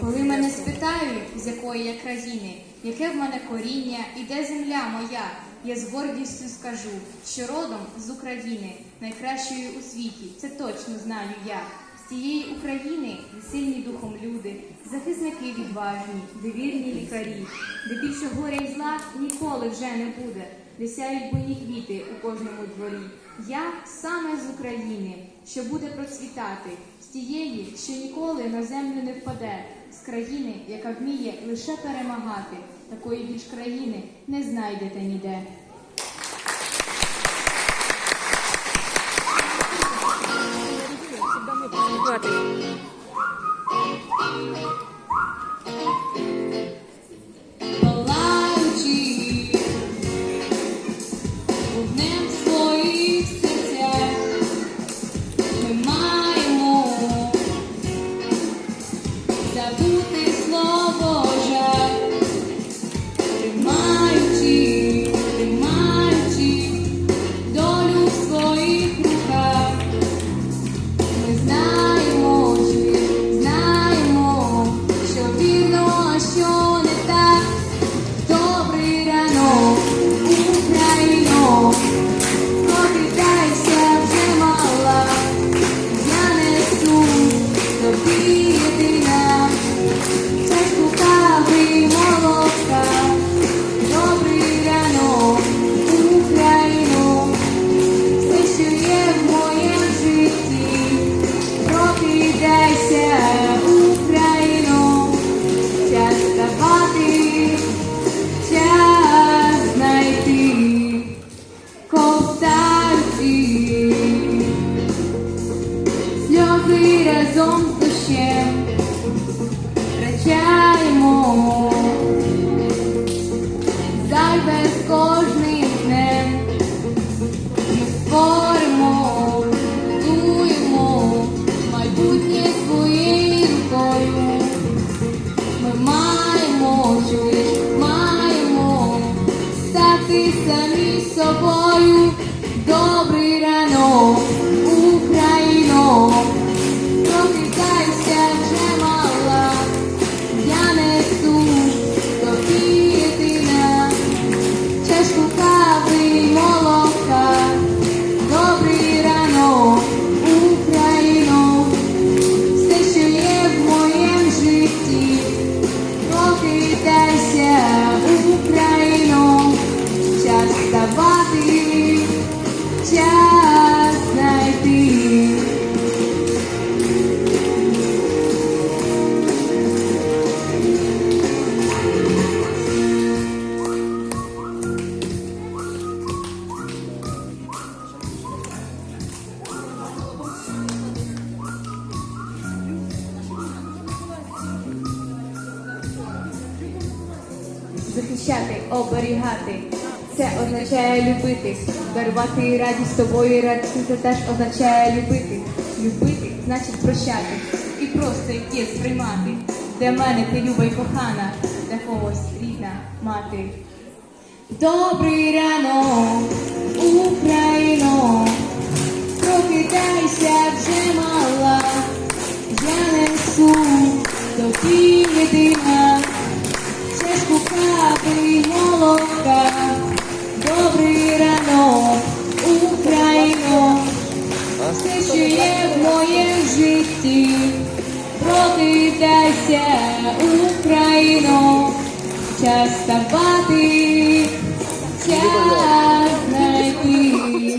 Коли мене спитають, з якої я країни, яке в мене коріння і де земля моя, я з гордістю скажу, що родом з України, найкращої у світі, це точно знаю я. З цієї України сильні духом люди, захисники відважні, де вірні лікарі, де більше горя й зла ніколи вже не буде, де буйні квіти у кожному дворі. Я саме з України, що буде процвітати, з тієї, що ніколи на землю не впаде, з країни, яка вміє лише перемагати. Такої більш країни не знайдете ніде. Собою. Добрий захищати, оберігати. Це означає любити, дарувати радість тобою, і радість це теж означає любити. Любити значить прощати і просто йти сприймати. Для мене ти люба й кохана, для когось рідна мати. Добрий ранок, Україно, прокидайся вже мала, я несу тобі єдина молока. Добрий ранок, Україно, все, що є в моєму житті, прокидайся, Україно, час ставати, час знайти.